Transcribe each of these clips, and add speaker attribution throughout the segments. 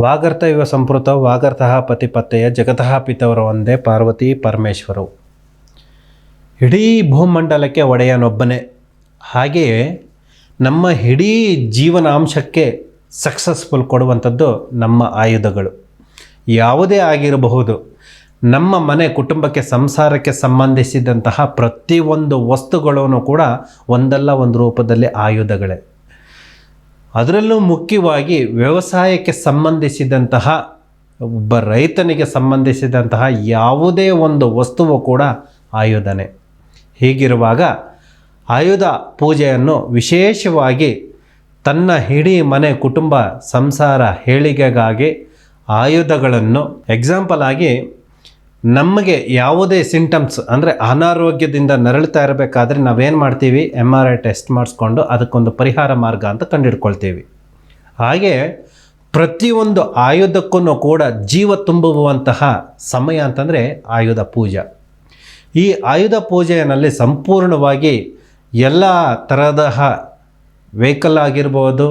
Speaker 1: ವಾಗರ್ತ ಇವ ಸಂಪೃತ, ವಾಗರ್ತಃ ಪತಿಪತ್ತೆಯ ಜಗತಃ ಪಿತವರು ಒಂದೇ ಪಾರ್ವತಿ ಪರಮೇಶ್ವರು. ಇಡೀ ಭೂಮಂಡಲಕ್ಕೆ ಒಡೆಯನೊಬ್ಬನೇ. ಹಾಗೆಯೇ ನಮ್ಮ ಇಡೀ ಜೀವನಾಂಶಕ್ಕೆ ಸಕ್ಸಸ್ಫುಲ್ ಕೊಡುವಂಥದ್ದು ನಮ್ಮ ಆಯುಧಗಳು. ಯಾವುದೇ ಆಗಿರಬಹುದು, ನಮ್ಮ ಮನೆ ಕುಟುಂಬಕ್ಕೆ ಸಂಸಾರಕ್ಕೆ ಸಂಬಂಧಿಸಿದಂತಹ ಪ್ರತಿಯೊಂದು ವಸ್ತುಗಳನ್ನು ಕೂಡ ಒಂದಲ್ಲ ಒಂದು ರೂಪದಲ್ಲಿ ಆಯುಧಗಳೇ. ಅದರಲ್ಲೂ ಮುಖ್ಯವಾಗಿ ವ್ಯವಸಾಯಕ್ಕೆ ಸಂಬಂಧಿಸಿದಂತಹ, ಒಬ್ಬ ರೈತನಿಗೆ ಸಂಬಂಧಿಸಿದಂತಹ ಯಾವುದೇ ಒಂದು ವಸ್ತುವು ಕೂಡ ಆಯುಧನೇ. ಹೀಗಿರುವಾಗ ಆಯುಧ ಪೂಜೆಯನ್ನು ವಿಶೇಷವಾಗಿ ತನ್ನ ಇಡೀ ಮನೆ ಕುಟುಂಬ ಸಂಸಾರ ಹೇಳಿಕೆಗಾಗಿ ಆಯುಧಗಳನ್ನು ಎಕ್ಸಾಂಪಲ್ ಆಗಿ ನಮಗೆ ಯಾವುದೇ ಸಿಂಟಮ್ಸ್ ಅಂದರೆ ಅನಾರೋಗ್ಯದಿಂದ ನರಳುತ್ತಾ ಇರಬೇಕಾದ್ರೆ ನಾವೇನು ಮಾಡ್ತೀವಿ? ಎಂ ಆರ್ ಐ ಟೆಸ್ಟ್ ಮಾಡಿಸ್ಕೊಂಡು ಅದಕ್ಕೊಂದು ಪರಿಹಾರ ಮಾರ್ಗ ಅಂತ ಕಂಡುಹಿಡ್ಕೊಳ್ತೀವಿ ಹಾಗೆ ಪ್ರತಿಯೊಂದು ಆಯುಧಕ್ಕೂ ಕೂಡ ಜೀವ ತುಂಬುವಂತಹ ಸಮಯ ಅಂತಂದರೆ ಆಯುಧ ಪೂಜೆ. ಈ ಆಯುಧ ಪೂಜೆಯಲ್ಲಿ ಸಂಪೂರ್ಣವಾಗಿ ಎಲ್ಲ ತರಹದ ವೆಹಿಕಲ್ ಆಗಿರ್ಬೋದು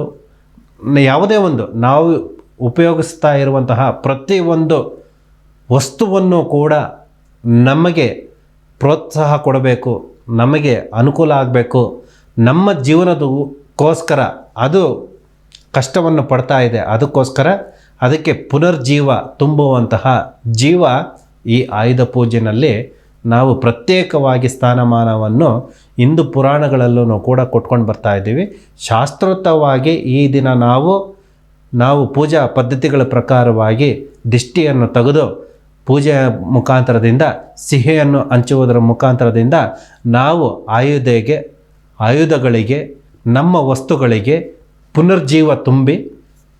Speaker 1: ಯಾವುದೇ ಒಂದು ನಾವು ಉಪಯೋಗಿಸ್ತಾ ಇರುವಂತಹ ಪ್ರತಿಯೊಂದು ವಸ್ತುವನ್ನು ಕೂಡ ನಮಗೆ ಪ್ರೋತ್ಸಾಹ ಕೊಡಬೇಕು, ನಮಗೆ ಅನುಕೂಲ ಆಗಬೇಕು. ನಮ್ಮ ಜೀವನದಕ್ಕೋಸ್ಕರ ಅದು ಕಷ್ಟವನ್ನು ಪಡ್ತಾ ಇದೆ. ಅದಕ್ಕೋಸ್ಕರ ಅದಕ್ಕೆ ಪುನರ್ಜೀವ ತುಂಬುವಂತಹ ಜೀವ ಈ ಆಯುಧ ಪೂಜೆಯಲ್ಲಿ ನಾವು ಪ್ರತ್ಯೇಕವಾಗಿ ಸ್ಥಾನಮಾನವನ್ನು ಹಿಂದೂ ಪುರಾಣಗಳಲ್ಲೂ ಕೂಡ ಕೊಟ್ಕೊಂಡು ಬರ್ತಾ ಇದ್ದೀವಿ. ಶಾಸ್ತ್ರೋತ್ತವಾಗಿ ಈ ದಿನ ನಾವು ನಾವು ಪೂಜಾ ಪದ್ಧತಿಗಳ ಪ್ರಕಾರವಾಗಿ ದಿಷ್ಟಿಯನ್ನು ತೆಗೆದು ಪೂಜೆಯ ಮುಖಾಂತರದಿಂದ, ಸಿಹಿಯನ್ನು ಹಂಚುವುದರ ಮುಖಾಂತರದಿಂದ ನಾವು ಆಯುಧೆಗೆ, ಆಯುಧಗಳಿಗೆ, ನಮ್ಮ ವಸ್ತುಗಳಿಗೆ ಪುನರ್ಜೀವ ತುಂಬಿ,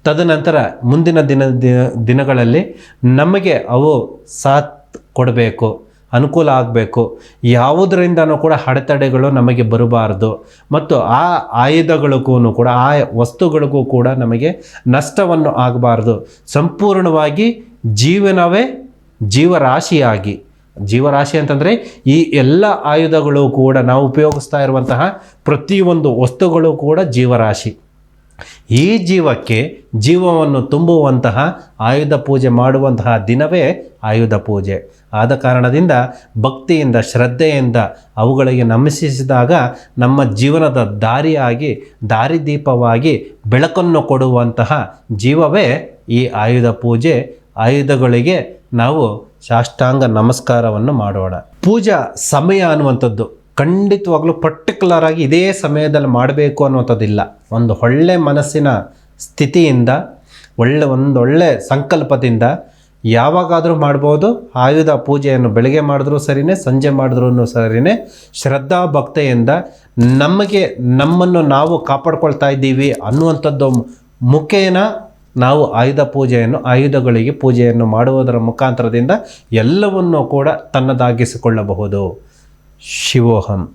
Speaker 1: ತದನಂತರ ಮುಂದಿನ ದಿನ, ದಿನ- ದಿನಗಳಲ್ಲಿ ನಮಗೆ ಅವು ಸಾಥ್ ಕೊಡಬೇಕು, ಅನುಕೂಲ ಆಗಬೇಕು. ಯಾವುದರಿಂದನೂ ಕೂಡ ಅಡೆತಡೆಗಳು ನಮಗೆ ಬರಬಾರ್ದು. ಮತ್ತು ಆ ಆಯುಧಗಳಿಗೂ ಕೂಡ, ಆ ವಸ್ತುಗಳಿಗೂ ಕೂಡ ನಮಗೆ ನಷ್ಟವನ್ನು ಆಗಬಾರ್ದು. ಸಂಪೂರ್ಣವಾಗಿ ಜೀವನವೇ ಜೀವರಾಶಿಯಾಗಿ. ಜೀವರಾಶಿ ಅಂತಂದರೆ ಈ ಎಲ್ಲ ಆಯುಧಗಳು ಕೂಡ ನಾವು ಉಪಯೋಗಿಸ್ತಾ ಇರುವಂತಹ ಪ್ರತಿಯೊಂದು ವಸ್ತುಗಳು ಕೂಡ ಜೀವರಾಶಿ. ಈ ಜೀವಕ್ಕೆ ಜೀವವನ್ನು ತುಂಬುವಂತಹ ಆಯುಧ ಪೂಜೆ ಮಾಡುವಂತಹ ದಿನವೇ ಆಯುಧ ಪೂಜೆ. ಆದ ಕಾರಣದಿಂದ ಭಕ್ತಿಯಿಂದ, ಶ್ರದ್ಧೆಯಿಂದ ಅವುಗಳಿಗೆ ನಮಸಿಸಿದಾಗ ನಮ್ಮ ಜೀವನದ ದಾರಿಯಾಗಿ, ದಾರಿದೀಪವಾಗಿ ಬೆಳಕನ್ನು ಕೊಡುವಂತಹ ಜೀವವೇ ಈ ಆಯುಧ ಪೂಜೆ. ಆಯುಧಗಳಿಗೆ ನಾವು ಸಾಷ್ಟಾಂಗ ನಮಸ್ಕಾರವನ್ನು ಮಾಡೋಣ. ಪೂಜಾ ಸಮಯ ಅನ್ನುವಂಥದ್ದು ಖಂಡಿತವಾಗ್ಲೂ ಪರ್ಟಿಕ್ಯುಲರ್ ಆಗಿ ಇದೇ ಸಮಯದಲ್ಲಿ ಮಾಡಬೇಕು ಅನ್ನುವಂಥದ್ದಿಲ್ಲ. ಒಂದು ಒಳ್ಳೆ ಮನಸ್ಸಿನ ಸ್ಥಿತಿಯಿಂದ, ಒಳ್ಳೆ ಒಂದೊಳ್ಳೆ ಸಂಕಲ್ಪದಿಂದ ಯಾವಾಗಾದರೂ ಮಾಡ್ಬೋದು. ಆಯುಧ ಪೂಜೆಯನ್ನು ಬೆಳಗ್ಗೆ ಮಾಡಿದ್ರೂ ಸರಿನೇ, ಸಂಜೆ ಮಾಡಿದ್ರೂ ಸರಿನೇ. ಶ್ರದ್ಧಾ ಭಕ್ತೆಯಿಂದ ನಮಗೆ ನಮ್ಮನ್ನು ನಾವು ಕಾಪಾಡ್ಕೊಳ್ತಾ ಇದ್ದೀವಿ ಅನ್ನುವಂಥದ್ದು ಮುಖೇನ ನಾವು ಆಯುಧ ಪೂಜೆಯನ್ನು ಆಯುಧಗಳಿಗೆ ಪೂಜೆಯನ್ನು ಮಾಡುವುದರ ಮುಖಾಂತರದಿಂದ ಎಲ್ಲವನ್ನೂ ಕೂಡ ತನ್ನದಾಗಿಸಿಕೊಳ್ಳಬಹುದು. ಶಿವೋಹಂ.